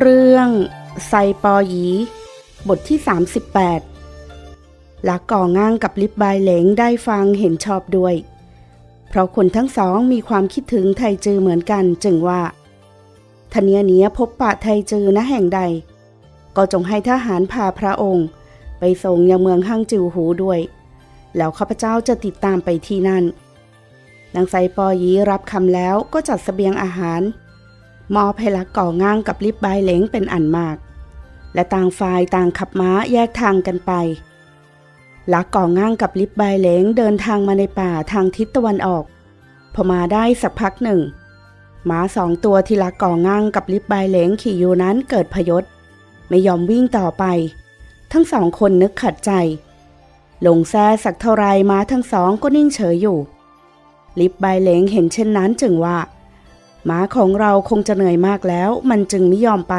เรื่องไซปอหยี บทที่ 38ลักก่อง่างกับลิบบายเหลงได้ฟังเห็นชอบด้วย เพราะคนทั้งสองมีความคิดถึงไทจือเหมือนกันจึงว่าทเนียเนียพบปะไทจือณแห่งใด ก็จงให้ทหารพาพระองค์ ไปส่งยังเมืองฮั่งจิวหูด้วย แล้วข้าพเจ้าจะติดตามไปที่นั่นนางไซปอยีรับคำแล้วก็จัดเสบียงอาหาร มอบให้ลักก่อง่างกับลิบบายเหลงเป็นอันมาก และต่างฝ่ายต่างขับม้าแยกทางกันไปลักก่อง่างกับลิบบายเหลงเดินทางมาในป่าทางทิศตะวันออก พอมาได้สักพักหนึ่งหมาสองตัวที่ลักก่อง่างกับลิบบายเหลงขี่อยู่นั้นเกิดพยศ ไม่ยอมวิ่งต่อไป ทั้งสองคนนึกขัดใจ ลงแซ่สักเท่าไรม้าทั้งสองก็นิ่งเฉยอยู่ ลิบบายเหลงเห็นเช่นนั้นจึงว่า หมาของเราคงจะเหนื่อยมากแล้ว มันจึงไม่ยอมไป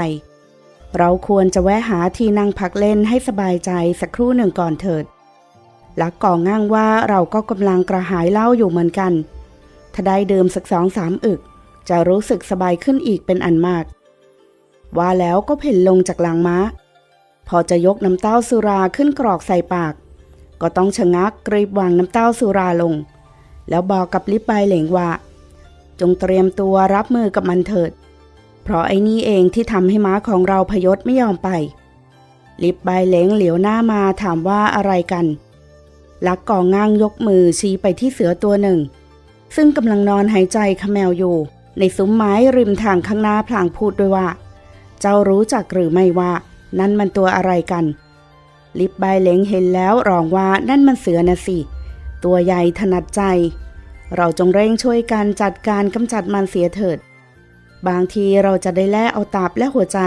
เราควรจะแวะหาที่นั่งพักเล่นให้สบายใจสักครู่หนึ่งก่อนเถิดลักก่อง่างว่าเราก็กำลังกระหายเหล้าอยู่เหมือนกัน ถ้าได้ดื่มสักสองสามอึก จะรู้สึกสบายขึ้นอีกเป็นอันมาก ว่าแล้วก็เพ่นลงจากหลังม้า พอจะยกน้ำเต้าสุราขึ้นกรอกใส่ปาก ก็ต้องชะงักกรีบวางน้ำเต้าสุราลง แล้วบอกกับลิปใบเหลงว่า จงเตรียมตัวรับมือกับมันเถิด เพราะไอ้นี่เองที่ทำให้ม้าของเราพยศไม่ยอมไป ลิบใบเหลงเหลียวหน้ามาถามว่าอะไรกัน ลักก่อง่างยกมือชี้ไปที่เสือตัวหนึ่ง ซึ่งกำลังนอนหายใจขมแมวอยู่ ในซุ้มไม้ริมทางข้างหน้าพลางพูดด้วยว่า เจ้ารู้จักหรือไม่ว่า นั่นมันตัวอะไรกัน ลิบใบเหลงเห็นแล้วร้องว่านั่นมันเสือนะสิ ตัวใหญ่ถนัดใจ เราจงเร่งช่วยกันจัดการกำจัดมันเสียเถิด บางทีเราจะได้แล่เอาตับและหัวใจ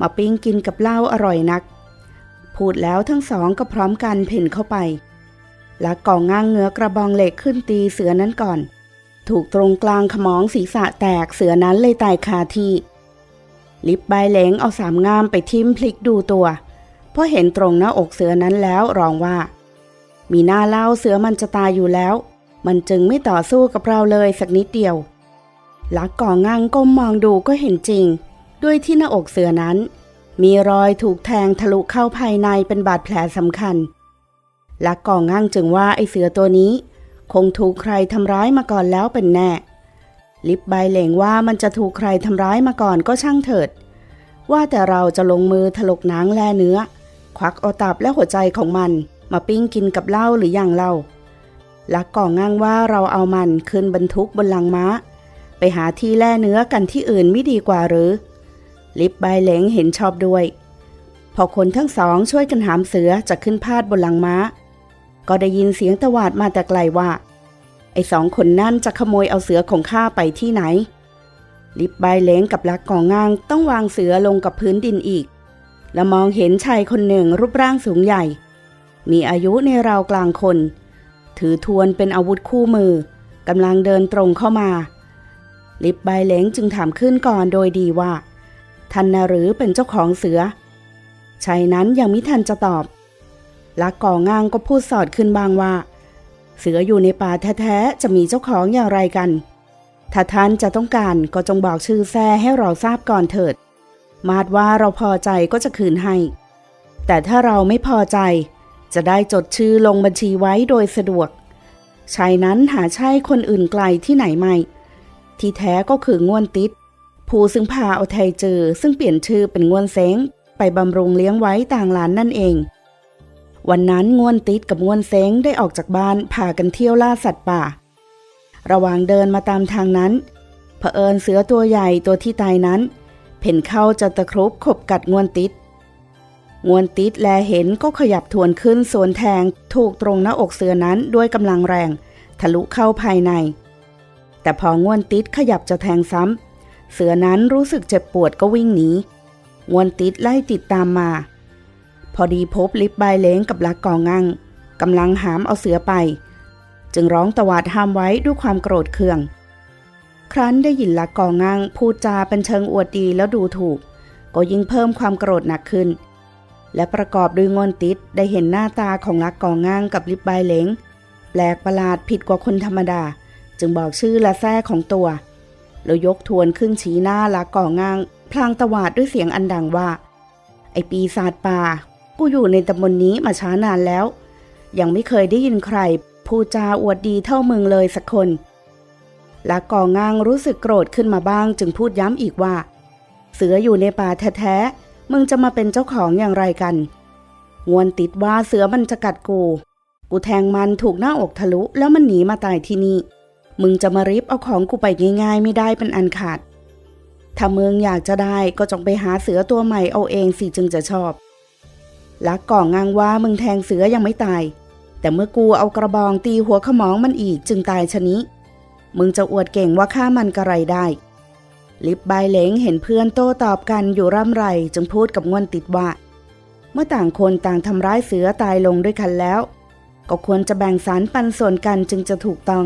มาปิ้งกินกับเหล้าอร่อยนัก พูดแล้วทั้งสองก็พร้อมกันเพ่นเข้าไป แลักก่องง่างเงื้อกระบองเหล็กขึ้นตีเสือนั้นก่อน ถูกตรงกลางขมองศีรษะแตกเสือนั้นเลยตายคาที่ ลิบใบเหลงเอาสามงามไปทิมพลิกดูตัวพราะเห็นตรงหน้าอกเสือนั้นแล้วร้องว่า มีหน้าเล่าเสือมันจะตายอยู่แล้ว มันจึงไม่ต่อสู้กับเราเลยสักนิดเดียว ลักก่อง่างก้มมองดูก็เห็นจริง ด้วยที่หน้าอกเสือนั้น มีรอยถูกแทงทะลุเข้าภายในเป็นบาดแผลสำคัญ ลักก่อง่างจึงว่าไอเสือตัวนี้ คงถูกใครทำร้ายมาก่อนแล้วเป็นแน่ ลิบใบเหลงว่ามันจะถูกใครทำร้ายมาก่อนก็ช่างเถิด ว่าแต่เราจะลงมือถลกหนังแลเนื้อ ควักเอาตับและหัวใจของมันมาปิ้งกินกับเหล้าหรืออย่างเล่า ลักก่อง่างว่าเราเอามันขึ้นบรรทุกบนหลังม้า ไปหาที่แล่เนื้อกันที่อื่นไม่ดีกว่าหรือ ลิบใบเหลงเห็นชอบด้วย พอคนทั้งสองช่วยกันหามเสือจะขึ้นพาดบนหลังม้า ก็ได้ยินเสียงตวาดมาแต่ไกลว่า ไอ้สองคนนั่นจะขโมยเอาเสือของข้าไปที่ไหน ลิบใบเหลงกับลักก่อง่างต้องวางเสือลงกับพื้นดินอีก และมองเห็นชายคนหนึ่งรูปร่างสูงใหญ่ มีอายุในราวกลางคน ถือทวนเป็นอาวุธคู่มือกำลังเดินตรงเข้ามา ลิบใบเหลงจึงถามขึ้นก่อนโดยดีว่าท่านนหรือเป็นเจ้าของเสือชายนั้นยังมิทันจะตอบลักก่อง่างก็พูดสอดขึ้นบางว่า เสืออยู่ในป่าแท้ๆจะมีเจ้าของอย่างไรกัน ถ้าท่านจะต้องการก็จงบอกชื่อแซ่ให้เราทราบก่อนเถิด มาดว่าเราพอใจก็จะคืนให้ แต่ถ้าเราไม่พอใจ จะได้จดชื่อลงบัญชีไว้โดยสะดวก ชายนั้นหาใช่คนอื่นไกลที่ไหนไม่ ที่แท้ก็คือง่วนติด ผู้ซึ่งพาเอาไทยเจอซึ่งเปลี่ยนชื่อเป็นง่วนเซ้งไปบำรุงเลี้ยงไว้ต่างหลานนั่นเอง วันนั้นง่วนติดกับง่วนเซ้งได้ออกจากบ้านพากันเที่ยวล่าสัตว์ป่า ระหว่างเดินมาตามทางนั้น เผอิญเสือตัวใหญ่ตัวที่ตายนั้น เพ่นเข้าจะตะครุบขบกัดง่วนติด งวนติดแลเห็นก็ขยับทวนขึ้นสวนแทงถูกตรงหน้าอกเสือนั้นด้วยกำลังแรง ทะลุเข้าภายใน แต่พองวนติดขยับจะแทงซ้ำเสือนั้นรู้สึกเจ็บปวดก็วิ่งหนีงวนติดไล่ติดตามมา พอดีพบลิบใบเล้งกับลักกองงังกำลังหามเอาเสือไป จึงร้องตวาดห้ามไว้ด้วยความโกรธเคือง ครั้นได้ยินลักกองงังพูดจาเป็นเชิงอวดดีแล้วดูถูก ก็ยิ่งเพิ่มความโกรธหนักขึ้น และประกอบด้วยงอนติดได้เห็นหน้าตาของลักกองง่างกับลิบใบเหลงแปลกประหลาดผิดกว่าคนธรรมดา จึงบอกชื่อและแท้ของตัว แล้วยกทวนขึ้นชี้หน้าลักกองง่าง พลางตวาดด้วยเสียงอันดังว่า ไอปีศาจป่ากูอยู่ในตำบลนนี้มาช้านานแล้ว ยังไม่เคยได้ยินใครพูดจาอวดดีเท่ามึงเลยสักคนละก่องางรู้สึกโกรธขึ้นมาบ้าง จึงพูดย้ำอีกว่า เสืออยู่ในป่าแท้ๆ มึงจะมาเป็นเจ้าของอย่างไรกันงวนติดว่าเสือมันจะกัดกู กูแทงมันถูกหน้าอกทะลุแล้วมันหนีมาตายที่นี่ มึงจะมาริบเอาของกูไปง่ายๆ ไม่ได้เป็นอันขาด ถ้ามึงอยากจะได้ก็จงไปหาเสือตัวใหม่เอาเองสิจึงจะชอบลักก่องงางว่ามึงแทงเสือยังไม่ตาย แต่เมื่อกูเอากระบองตีหัวขมองมันอีกจึงตายชะนี้มึงจะอวดเก่งว่าฆ่ามันกระไรได้ ลิบใบเหลงเห็นเพื่อนโต้ตอบกันอยู่ร่ำไรจึงพูดกับง่วนติดว่า เมื่อต่างคนต่างทำร้ายเสือตายลงด้วยกันแล้ว ก็ควรจะแบ่งสารปันส่วนกันจึงจะถูกต้อง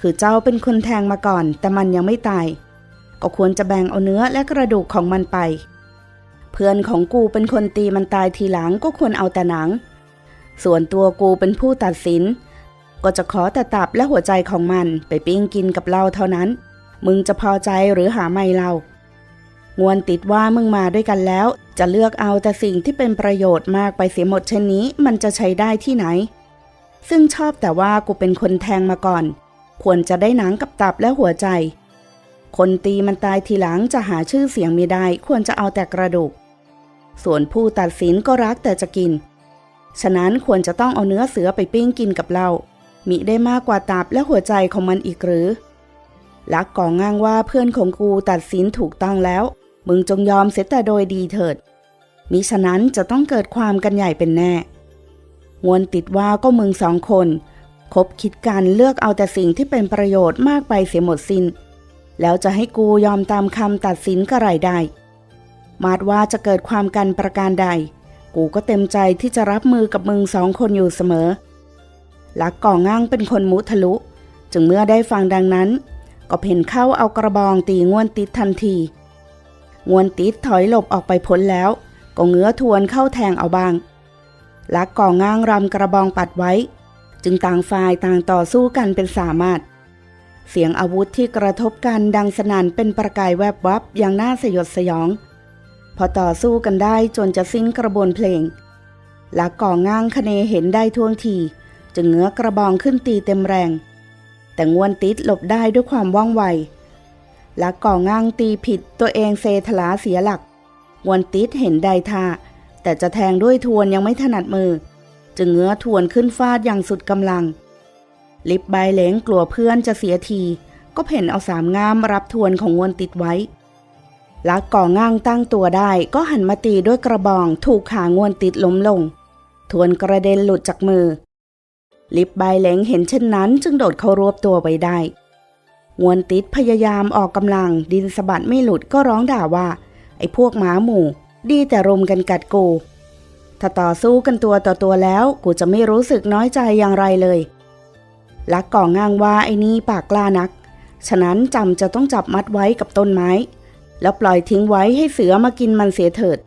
คือเจ้าเป็นคนแทงมาก่อน แต่มันยังไม่ตาย ก็ควรจะแบ่งเอาเนื้อและกระดูกของมันไป เพื่อนของกูเป็นคนตีมันตายทีหลังก็ควรเอาแต่หนัง ส่วนตัวกูเป็นผู้ตัดสิน ก็จะขอแต่ตับและหัวใจของมันไปปิ้งกินกับเราเท่านั้น มึงจะพอใจหรือหาไม่เรางวนติดว่ามึงมาด้วยกันแล้ว จะเลือกเอาแต่สิ่งที่เป็นประโยชน์มากไปเสียหมดเช่นนี้มันจะใช้ได้ที่ไหน ซึ่งชอบแต่ว่ากูเป็นคนแทงมาก่อน ควรจะได้หนังกับตับและหัวใจ คนตีมันตายทีหลังจะหาชื่อเสียงไม่ได้ ควรจะเอาแต่กระดูก ส่วนผู้ตัดสินก็รักแต่จะกิน ฉะนั้นควรจะต้องเอาเนื้อเสือไปปิ้งกินกับเรามิได้มากกว่าตับและหัวใจของมันอีกหรือ ลักก่องง้างว่าเพื่อนของกูตัดสินถูกต้องแล้ว มึงจงยอมเสียแต่โดยดีเถิด มิฉะนั้นจะต้องเกิดความกันใหญ่เป็นแน่ งวนติดว่าก็มึงสองคน คบคิดกันเลือกเอาแต่สิ่งที่เป็นประโยชน์มากไปเสียหมดสิน้น แล้วจะให้กูยอมตามคำตัดสินก็ไรได้ มาดว่าจะเกิดความกันประการใด กูก็เต็มใจที่จะรับมือกับมึงสองคนอยู่เสมอลักก่องง้างเป็นคนมุทะลุ จึงเมื่อได้ฟังดังนั้น ก็เพ่นเข้าเอากระบองตีงวนติดทันทีงวนติดถอยหลบออกไปพ้นแล้ว ก็เงื้อทวนเข้าแทงเอาบาง ลักก่องง้างรำกระบองปัดไว้ จึงต่างฝ่ายต่างต่อสู้กันเป็นสามารถ เสียงอาวุธที่กระทบกันดังสนั่นเป็นประกายแวบวับอย่างน่าสยดสยอง พอต่อสู้กันได้จนจะสิ้นกระบวนเพลงลักก่องง้างคเนเห็นได้ท่วงที จึงเงื้อกระบองขึ้นตีเต็มแรง แต่งวนติดหลบได้ด้วยความว่องไว และก่อง้างตีผิดตัวเองเซทลาเสียหลักงวนติดเห็นได้ท่าแต่จะแทงด้วยทวนยังไม่ถนัดมือ จึงเงื้อทวนขึ้นฟาดอย่างสุดกำลัง ลิบใบเหลงกลัวเพื่อนจะเสียที ก็เพ่นเอาสามงามรับทวนของงวนติดไว้ลักก่อง้างตั้งตัวได้ก็หันมาตีด้วยกระบองถูกขางวนติดล้มลง ทวนกระเด็นหลุดจากมือ ลิบใบเหลงเห็นเช่นนั้นจึงโดดเข้ารวบตัวไว้ได้งวนติดพยายามออกกำลังดินสะบัดไม่หลุดก็ร้องด่าว่า ไอ้พวกหมาหมู่ ดีแต่รุมกันกัดกู ถ้าต่อสู้กันตัวต่อตัวแล้ว กูจะไม่รู้สึกน้อยใจอย่างไรเลย ลักก่องางว่าไอ้นี่ปากกล้านัก ฉะนั้นจำจะต้องจับมัดไว้กับต้นไม้ แล้วปล่อยทิ้งไว้ให้เสือมากินมันเสียเถิด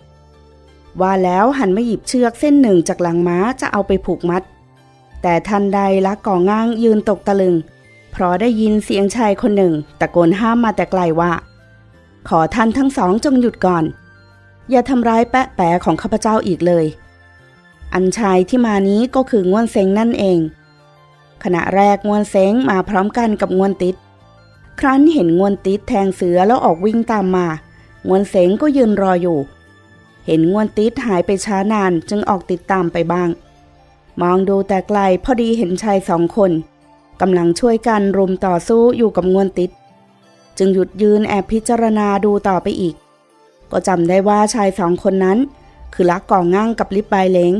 ว่าแล้วหันมาหยิบเชือกเส้นหนึ่งจากหลังม้าจะเอาไปผูกมัด แต่ทันใดลักก่องง้างยืนตกตะลึง เพราะได้ยินเสียงชายคนหนึ่ง ตะโกนห้ามมาแต่ไกลว่า ขอท่านทั้งสองจงหยุดก่อน อย่าทำร้ายแปะแปะของข้าพเจ้าอีกเลย อันชายที่มานี้ก็คือง่วนเซงนั่นเอง ขณะแรกงวนเซงมาพร้อมกันกับงวนติดครั้นเห็นงวนติดแทงเสือแล้วออกวิ่งตามมางวนเซงก็ยืนรออยู่ เห็นงวนติดหายไปช้านานจึงออกติดตามไปบ้าง มองดูแต่ไกลพอดีเห็นชายสองคนกำลังช่วยกันรุมต่อสู้อยู่กับงวนติด จึงหยุดยืนแอบพิจารณาดูต่อไปอีก ก็จำได้ว่าชายสองคนนั้น คือลักก่องง่างกับลิบใบเหลง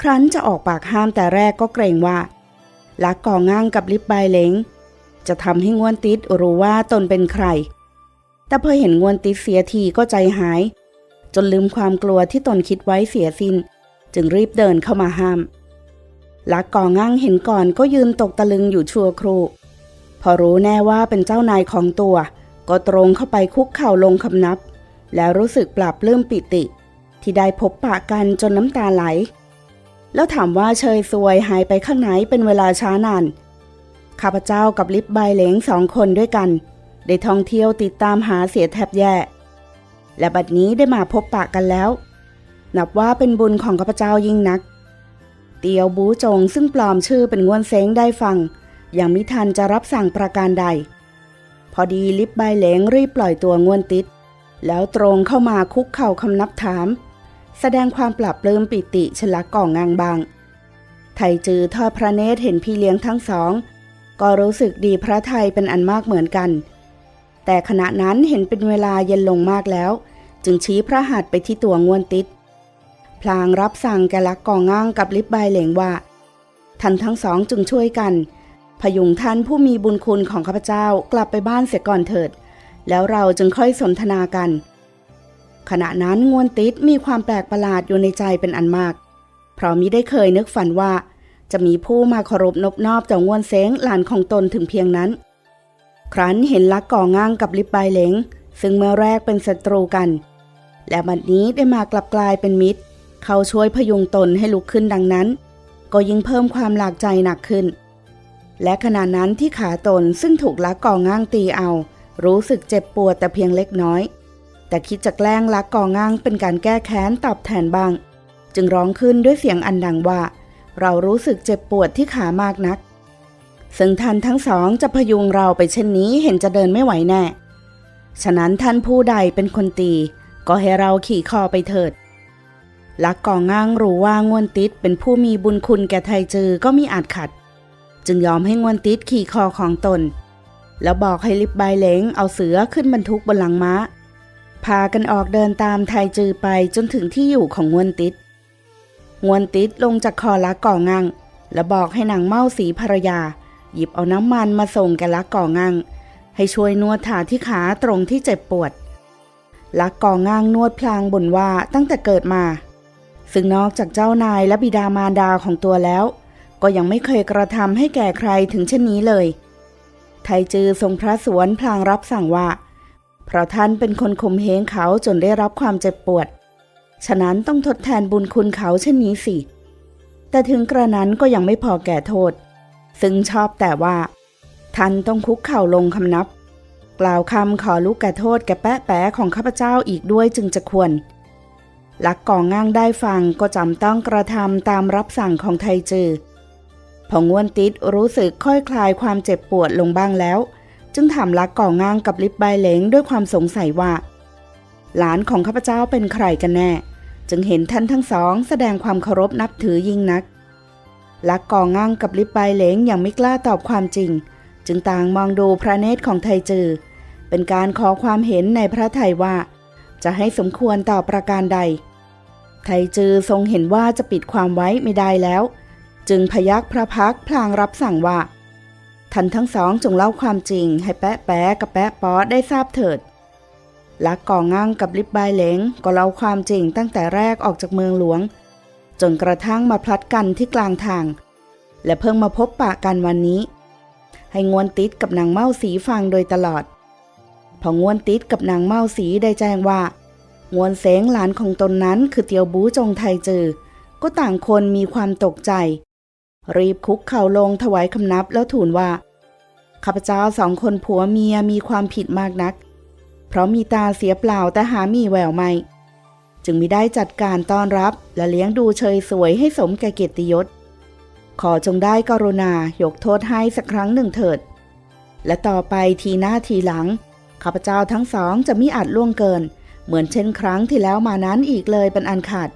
ครั้นจะออกปากห้ามแต่แรกก็เกรงว่าลักก่องง่างกับลิบใบเหลงจะทำให้งวนติดรู้ว่าตนเป็นใคร แต่พอเห็นงวนติดเสียทีก็ใจหาย จนลืมความกลัวที่ตนคิดไว้เสียสิน้น จึงรีบเดินเข้ามาห้ามลักก่อง่างเห็นก่อนก็ยืนตกตะลึงอยู่ชั่วครู่ พอรู้แน่ว่าเป็นเจ้านายของตัว ก็ตรงเข้าไปคุกเข่าลงคำนับ แล้วรู้สึกปรับเริ่มปิติ ที่ได้พบปะกันจนน้ำตาไหล แล้วถามว่าเชยซวยหายไปข้างไหนเป็นเวลาช้านาน ข้าพเจ้ากับลิบใบเหลงสองคนด้วยกัน ได้ท่องเที่ยวติดตามหาเสียแทบแย่ และบัดนี้ได้มาพบปะกันแล้ว นับว่าเป็นบุญของข้าพเจ้ายิ่งนัก เตียวบูจงซึ่งปลอมชื่อเป็นงวนเซ้งได้ฟัง ยังมิทันจะรับสั่งประการใด พอดีลิบใบเหลงรีบปล่อยตัวงวนติด แล้วตรงเข้ามาคุกเข่าคำนับถาม แสดงความปรับปลื้มปิติชลักก่องงางบาง ไทจือทอดพระเนตรเห็นพี่เลี้ยงทั้งสอง ก็รู้สึกดีพระไทยเป็นอันมากเหมือนกัน แต่ขณะนั้นเห็นเป็นเวลาเย็นลงมากแล้ว จึงชี้พระหัตถ์ไปที่ตัวงวนติด พลางรับสั่งแกลักกองง่างกับลิบใบเหลงว่าท่านทั้งสองจึงช่วยกัน พยุงท่านผู้มีบุญคุณของข้าพเจ้ากลับไปบ้านเสียก่อนเถิด แล้วเราจึงค่อยสนทนากัน ขณะนั้นงวนติดมีความแปลกประหลาดอยู่ในใจเป็นอันมาก เพราะมิได้เคยนึกฝันว่า จะมีผู้มาเคารพนบนอบจ้างวนเซ้งหลานของตนถึงเพียงนั้น ครั้นเห็นลักก่อง่างกับลิบใบเหลงซึ่งเมื่อแรกเป็นศัตรูกัน และบัดนี้ได้มากลับกลายเป็นมิตร เขาช่วยพยุงตนให้ลุกขึ้นดังนั้น ก็ยิ่งเพิ่มความหลากใจหนักขึ้น และขณะนั้นที่ขาตนซึ่งถูกลักก่อง่างตีเอา รู้สึกเจ็บปวดแต่เพียงเล็กน้อย แต่คิดจะแกล้งลักก่อง่างเป็นการแก้แค้นตอบแทนบ้าง จึงร้องขึ้นด้วยเสียงอันดังว่า เรารู้สึกเจ็บปวดที่ขามากนัก ซึ่งท่านทั้งสองจะพยุงเราไปเช่นนี้เห็นจะเดินไม่ไหวแน่ ฉะนั้นท่านผู้ใดเป็นคนตี ก็ให้เราขี่คอไปเถิด ลักก่อง่างรู้ว่างวนติดเป็นผู้มีบุญคุณแก่ไทจือก็มีอาจขัด จึงยอมให้งวนติดขี่คอของตน แล้วบอกให้ลิบใบเหลงเอาเสือขึ้นบรรทุกบนหลังม้า พากันออกเดินตามไทจือไปจนถึงที่อยู่ของงวนติดงวนติดลงจากคอลักก่องังแล้วบอกให้นางเมาสีภรรยา หยิบเอาน้ำมันมาส่งแกลักก่องังให้ช่วยนวดขาที่ขาตรงที่เจ็บปวดลักก่องังนวดพลางบ่นว่าตั้งแต่เกิดมา ซึ่งนอกจากเจ้านายและบิดามารดาของตัวแล้ว ก็ยังไม่เคยกระทำให้แก่ใครถึงเช่นนี้เลย ไทจือทรงพระสวนพลางรับสั่งว่า เพราะท่านเป็นคนข่มเหงเขาจนได้รับความเจ็บปวด ฉะนั้นต้องทดแทนบุญคุณเขาเช่นนี้สิ แต่ถึงกระนั้นก็ยังไม่พอแก่โทษ ซึ่งชอบแต่ว่า ท่านต้องคุกเข่าลงคำนับ กล่าวคำขอลูกแก่โทษแก่แปะแปะของข้าพเจ้าอีกด้วยจึงจะควร ลักก่องง่างได้ฟังก็จำต้องกระทำตามรับสั่งของไทจือพองวนติดรู้สึกค่อยคลายความเจ็บปวดลงบ้างแล้ว จึงถามลักก่องง่างกับลิบใบเหลงด้วยความสงสัยว่า หลานของข้าพเจ้าเป็นใครกันแน่ จึงเห็นท่านทั้งสอง แสดงความเคารพนับถือยิ่งนักลักก่องง่างกับลิบใบเหลงยังไม่กล้าตอบความจริง จึงต่างมองดูพระเนตรของไทจือ เป็นการขอความเห็นในพระไทยว่า จะให้สมควรต่อประการใด ไทจือทรงเห็นว่าจะปิดความไว้ไม่ได้แล้ว จึงพยักพระพักพลางรับสั่งว่าท่านทั้งสองจงเล่าความจริง ให้แปะแปะกับแปะป๊อได้ทราบเถิดลักก่อง่างกับลิบใบเหลงก็เล่าความจริงตั้งแต่แรกออกจากเมืองหลวง จนกระทั่งมาพลัดกันที่กลางทาง และเพิ่งมาพบปะกันวันนี้ ให้งวนติดกับนางเมาสีฟังโดยตลอด พองวนติดกับนางเมาสีได้แจ้งว่างวนเสงหลานของตนนั้นคือเตียวบูจงไทยจือ ก็ต่างคนมีความตกใจ รีบคุกเข่าลงถวายคำนับแล้วทูลว่า ข้าพเจ้าสองคนผัวเมียมีความผิดมากนัก เพราะมีตาเสียเปล่าแต่หามีแววไม่ จึงมิได้จัดการต้อนรับและเลี้ยงดูเชยสวยให้สมแก่เกียรติยศ ขอจงได้กรุณายกโทษให้สักครั้งหนึ่งเถิด และต่อไปทีหน้าทีหลัง ข้าพเจ้าทั้งสองจะมิอาจล่วงเกิน เหมือนเช่นครั้งที่แล้วมานั้นอีกเลยเป็นอันขาด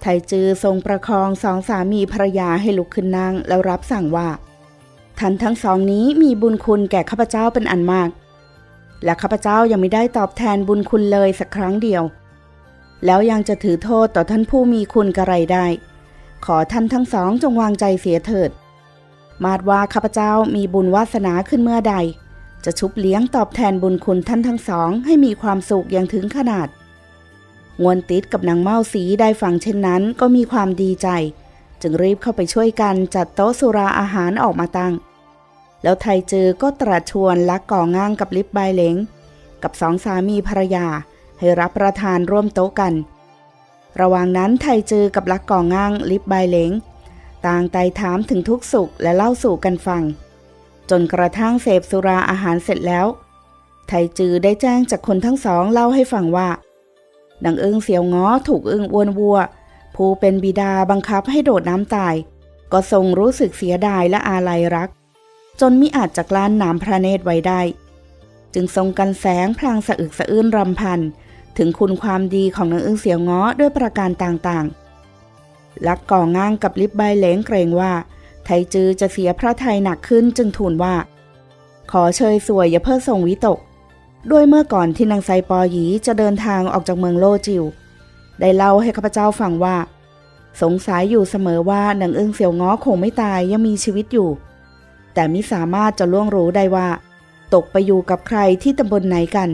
ไทจือทรงประคองสองสามีภรรยาให้ลุกขึ้นนั่งแล้วรับสั่งว่าท่านทั้งสองนี้มีบุญคุณแก่ข้าพเจ้าเป็นอันมาก และข้าพเจ้ายังไม่ได้ตอบแทนบุญคุณเลยสักครั้งเดียว แล้วยังจะถือโทษต่อท่านผู้มีคุณกระไรได้ ขอท่านทั้งสองจงวางใจเสียเถิด มาดว่าข้าพเจ้ามีบุญวาสนาขึ้นเมื่อใด จะชุบเลี้ยงตอบแทนบุญคุณท่านทั้งสอง ให้มีความสุขอย่างถึงขนาดงวนติดกับนางเมาสีได้ฟังเช่นนั้นก็มีความดีใจ จึงรีบเข้าไปช่วยกันจัดโต๊ะสุราอาหารออกมาตั้ง แล้วไทเจือก็ตรัสชวนลักก่อง่างกับลิบใบเหลงกับสองสามีภรรยา ให้รับประทานร่วมโต๊ะกัน ระหว่างนั้นไทเจือกับลักก่อง่างลิบใบเหลงต่างไต่ถามถึงทุกสุขและเล่าสู่กันฟัง จนกระทั่งเสพสุราอาหารเสร็จแล้ว ไทจือได้แจ้งจากคนทั้งสองเล่าให้ฟังว่านางอึ้งเสียวง้อถูกอึ้งอ้วนวัว ผู้เป็นบิดาบังคับให้โดดน้ำตาย ก็ทรงรู้สึกเสียดายและอาลัยรัก จนมิอาจจะกลั้นน้ำพระเนตรไว้ได้ จึงทรงกันแสงพลางสะอึกสะอื้นรำพันถึงคุณความดีของนางอึ้งเสียวง้อด้วยประการต่างๆ ลักก่อง้างกับลิบใบเหลงเกรงว่า ไทจือจะเสียพระทัยหนักขึ้นจึงทูลว่า ขอเชยสวยอย่าเพิ่งทรงวิตก ด้วยเมื่อก่อนที่นางไซปอหยีจะเดินทางออกจากเมืองโลจิว ได้เล่าให้ข้าพเจ้าฟังว่า สงสัยอยู่เสมอว่านางเอิงเสียวง้อคงไม่ตายยังมีชีวิตอยู่ แต่มิสามารถจะล่วงรู้ได้ว่า ตกไปอยู่กับใครที่ตำบลไหนกัน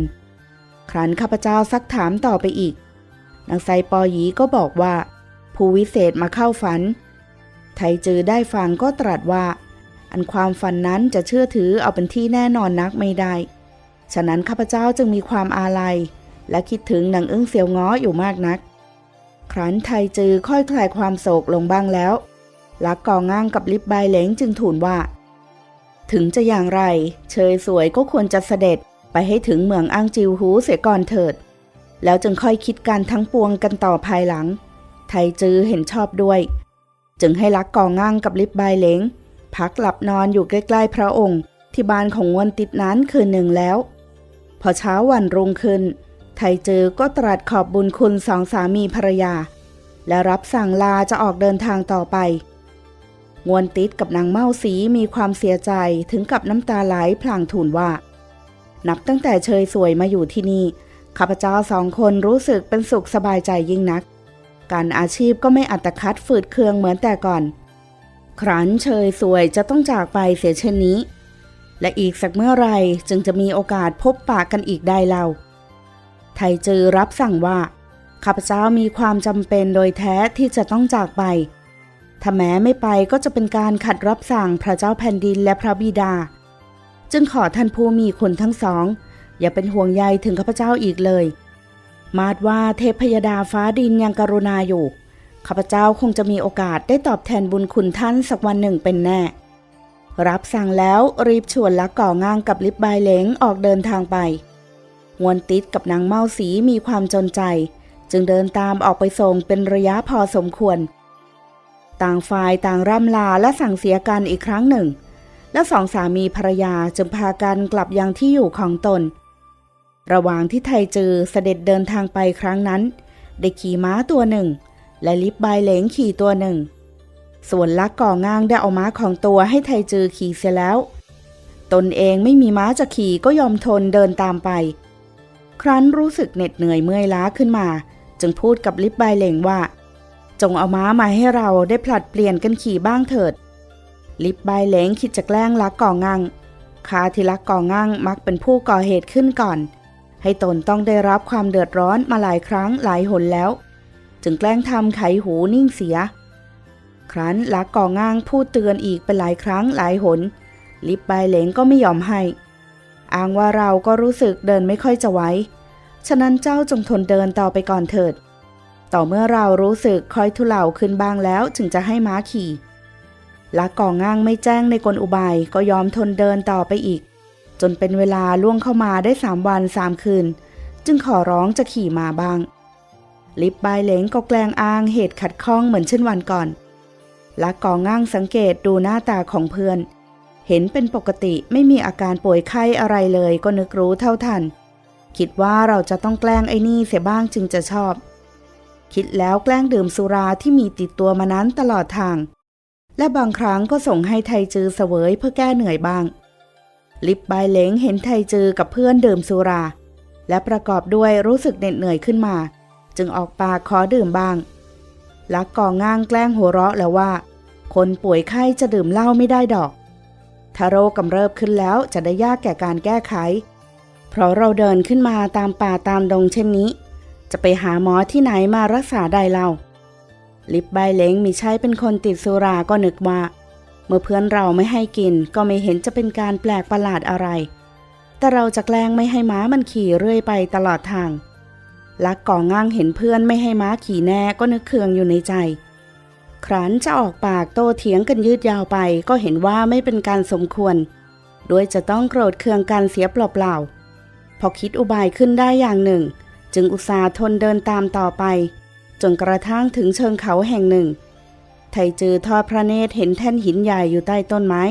ครั้นข้าพเจ้าซักถามต่อไปอีกนางไซปอหยีก็บอกว่า ผู้วิเศษมาเข้าฝัน ไทจือได้ฟังก็ตรัสว่า อันความฝันนั้นจะเชื่อถือเอาเป็นที่แน่นอนนักไม่ได้ ฉะนั้นข้าพเจ้าจึงมีความอาลัย และคิดถึงนางอิ้งเสียวง้ออยู่มากนัก ครั้นไทจือค่อยคลายความโศกลงบ้างแล้วลักกองง่างกับลิบใบเหลงจึงทูลว่า ถึงจะอย่างไร เชยสวยก็ควรจะเสด็จไปให้ถึงเมืองอังจิวหูเสียก่อนเถิด แล้วจึงค่อยคิดการทั้งปวงกันต่อภายหลัง ไทจือเห็นชอบด้วย จึงให้ลักกองง่างกับลิบใบเหลงพักหลับนอนอยู่ใกล้ๆพระองค์ ที่บ้านของงวนติดนั้นคืนหนึ่งแล้ว พอเช้าวันรุ่งขึ้น ไทเจอก็ตรัสขอบบุญคุณสองสามีภรรยา และรับสั่งลาจะออกเดินทางต่อไป งวนติดกับนางเมาสีมีความเสียใจถึงกับน้ำตาไหลพลางทูลว่า นับตั้งแต่เชยสวยมาอยู่ที่นี่ข้าพเจ้าสองคนรู้สึกเป็นสุขสบายใจยิ่งนัก การอาชีพก็ไม่อัตคัดฝืดเคืองเหมือนแต่ก่อน ครั้นเชยสวยจะต้องจากไปเสียเช่นนี้ และอีกสักเมื่อไรจึงจะมีโอกาสพบปากกันอีกได้เล่าไทจือรับสั่งว่า ข้าพเจ้ามีความจำเป็นโดยแท้ที่จะต้องจากไป ถ้าแม้ไม่ไปก็จะเป็นการขัดรับสั่งพระเจ้าแผ่นดินและพระบิดา จึงขอท่านผู้มีคุณทั้งสอง อย่าเป็นห่วงใยถึงข้าพเจ้าอีกเลย มาดว่าเทพยดาฟ้าดินยังกรุณาอยู่ ข้าพเจ้าคงจะมีโอกาสได้ตอบแทนบุญคุณท่านสักวันหนึ่งเป็นแน่ รับสั่งแล้วรีบชวนลักก่อง่างกับลิบใบเหลงออกเดินทางไปงวนติดกับนางเมาสีมีความจนใจ จึงเดินตามออกไปส่งเป็นระยะพอสมควร ต่างฝ่ายต่างร่ำลาและสั่งเสียกันอีกครั้งหนึ่ง และสองสามีภรรยาจึงพากันกลับยังที่อยู่ของตน ระหว่างที่ไทจือเสด็จเดินทางไปครั้งนั้น ได้ขี่ม้าตัวหนึ่ง และลิบใบเหลงขี่ตัวหนึ่ง ส่วนลักก่อง่างได้เอาม้าของตัวให้ไทจือขี่เสียแล้ว ตนเองไม่มีม้าจะขี่ก็ยอมทนเดินตามไป ครั้นรู้สึกเหน็ดเหนื่อยเมื่อยล้าขึ้นมา จึงพูดกับลิบใบเหลงว่า จงเอาม้ามาให้เราได้ผลัดเปลี่ยนกันขี่บ้างเถิด ลิบใบเหลงคิดจะแกล้งลักก่องังคาที่ลักก่องังมักเป็นผู้ก่อเหตุขึ้นก่อน ให้ตนต้องได้รับความเดือดร้อนมาหลายครั้งหลายหนแล้ว จึงแกล้งทำไขหูนิ่งเสีย ครั้นลักก่อง่างพูดเตือนอีกเป็นหลายครั้งหลายหน ลิบใบเหลงก็ไม่ยอมให้อ้างว่าเราก็รู้สึกเดินไม่ค่อยจะไหวฉะนั้นเจ้าจงทนเดินต่อไปก่อนเถิด ต่อเมื่อเรารู้สึกค่อยทุเลาขึ้นบ้างแล้วจึงจะให้ม้าขี่ลักก่อง่างไม่แจ้งในกลอุบายก็ยอมทนเดินต่อไปอีก จนเป็นเวลาล่วงเข้ามาได้สามวันสามคืน จึงขอร้องจะขี่มาบ้าง ลิบใบเหลงก็แกล้งอ้างเหตุขัดข้องเหมือนเช่นวันก่อนแลักก่อง่างสังเกตดูหน้าตาของเพื่อน เห็นเป็นปกติไม่มีอาการป่วยไข้อะไรเลยก็นึกรู้เท่าทัน คิดว่าเราจะต้องแกล้งไอ้นี่เสียบ้างจึงจะชอบ คิดแล้วแกล้งดื่มสุราที่มีติดตัวมานั้นตลอดทาง และบางครั้งก็ส่งให้ไทจือเสวยเพื่อแก้เหนื่อยบ้าง ลิบใบเหลงเห็นไทจือกับเพื่อนดื่มสุรา และประกอบด้วยรู้สึกเหน็ดเหนื่อยขึ้นมา จึงออกปากขอดื่มบ้าง ลักก่อง่างแกล้งหัวเราะแล้วว่า คนป่วยไข้จะดื่มเหล้าไม่ได้ดอกถ้าโรคกำเริบขึ้นแล้วจะได้ยากแก่การแก้ไข เพราะเราเดินขึ้นมาตามป่าตามดงเช่นนี้ จะไปหาหมอที่ไหนมารักษาได้เล่าลิบใบเล้งมีใช้เป็นคนติดสุราก็นึกว่า เมื่อเพื่อนเราไม่ให้กินก็ไม่เห็นจะเป็นการแปลกประหลาดอะไร แต่เราจะแกล้งไม่ให้ม้ามันขี่เรื่อยไปตลอดทางลักก่อง่างเห็นเพื่อนไม่ให้ม้าขี่แน่ก็นึกเคืองอยู่ในใจ ครั้นจะออกปากโต้เถียงกันยืดยาวไปก็เห็นว่าไม่เป็นการสมควร ด้วยจะต้องโกรธเคืองกันเสียเปล่าๆ พอคิดอุบายขึ้นได้อย่างหนึ่ง จึงอุตส่าห์ทนเดินตามต่อไป จนกระทั่งถึงเชิงเขาแห่งหนึ่ง ไทจือทอดพระเนตรเห็นแท่นหินใหญ่อยู่ใต้ต้นไม้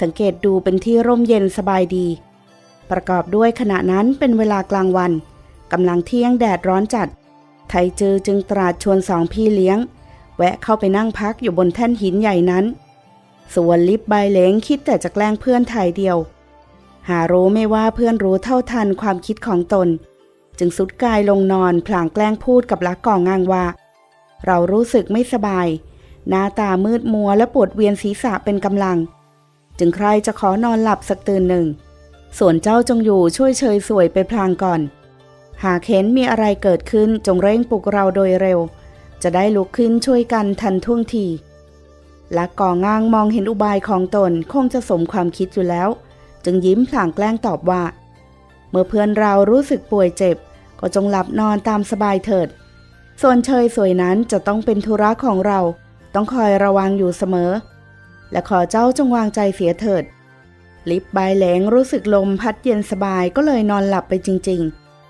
สังเกตดูเป็นที่ร่มเย็นสบายดี ประกอบด้วยขณะนั้นเป็นเวลากลางวันกำลังเที่ยงแดดร้อนจัด ไทจือจึงตราดชวนสองพี่เลี้ยง แวะเข้าไปนั่งพักอยู่บนแท่นหินใหญ่นั้นส่วนลิบใบเหลงคิดแต่จะแกล้งเพื่อนถ่ายเดียว หารู้ไม่ว่าเพื่อนรู้เท่าทันความคิดของตน จึงสุดกายลงนอนพลางแกล้งพูดกับลักก่องางว่า เรารู้สึกไม่สบาย หน้าตามืดมัวและปวดเวียนศีรษะเป็นกำลัง จึงใครจะขอนอนหลับสักตื่นหนึ่ง ส่วนเจ้าจงอยู่ช่วยเชยสวยไปพลางก่อน หากเห็นมีอะไรเกิดขึ้นจงเร่งปลุกเราโดยเร็ว จะได้ลุกขึ้นช่วยกันทันท่วงทีและก่องางมองเห็นอุบายของตนคงจะสมความคิดอยู่แล้ว จึงยิ้มพลางแกล้งตอบว่า เมื่อเพื่อนเรารู้สึกป่วยเจ็บ ก็จงหลับนอนตามสบายเถิด ส่วนเชยสวยนั้นจะต้องเป็นธุระของเรา ต้องคอยระวังอยู่เสมอ และขอเจ้าจงวางใจเสียเถิด ลิบใบแหลงรู้สึกลมพัดเย็นสบายก็เลยนอนหลับไปจริง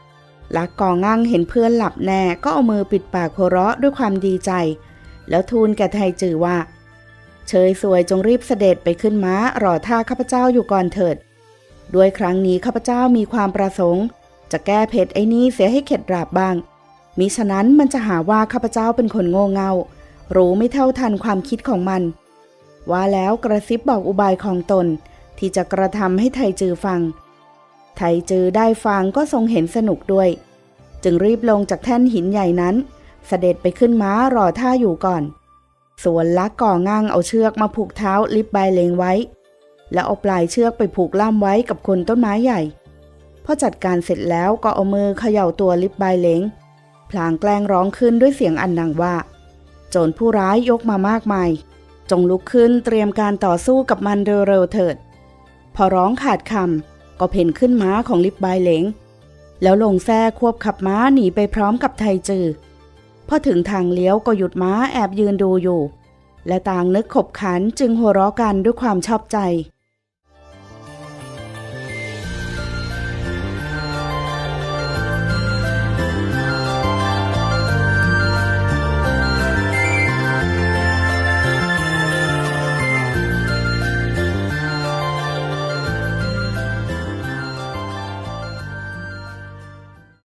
ๆลักกองั่งเห็นเพื่อนหลับแน่ก็เอามือปิดปากหัวเราะด้วยความดีใจ แล้วทูลแก่ไทจือว่า เชยสวยจงรีบเสด็จไปขึ้นม้ารอท่าข้าพเจ้าอยู่ก่อนเถิด ด้วยครั้งนี้ข้าพเจ้ามีความประสงค์ จะแก้เผ็ดไอ้นี่เสียให้เข็ดราบบ้างมิฉะนั้นมันจะหาว่าข้าพเจ้าเป็นคนโง่เง่า รู้ไม่เท่าทันความคิดของมัน ว่าแล้วกระซิบบอกอุบายของตน ที่จะกระทำให้ไทจือฟัง ไทจือได้ฟังก็ทรงเห็นสนุกด้วย จึงรีบลงจากแท่นหินใหญ่นั้น เสด็จไปขึ้นม้ารอท่าอยู่ก่อน ส่วนลักก่องั่งเอาเชือกมาผูกเท้าลิบใบเลงไว้ แล้วเอาปลายเชือกไปผูกล่ามไว้กับคนต้นไม้ใหญ่พอจัดการเสร็จแล้วก็เอามือเขย่าตัวลิบใบเลงพลางแกล้งร้องขึ้นด้วยเสียงอันดังว่า จรผู้ร้ายยกมามากมาย จงลุกขึ้นเตรียมการต่อสู้กับมันเร็วๆเถิด พอร้องขาดคำก็เพ่นขึ้นม้าของลิบใบเหลง แล้วลงแท้ควบขับม้าหนีไปพร้อมกับไทจือพอถึงทางเลี้ยวก็หยุดม้าแอบยืนดูอยู่ และต่างนึกขบขันจึงหัวเราะกันด้วยความชอบใจ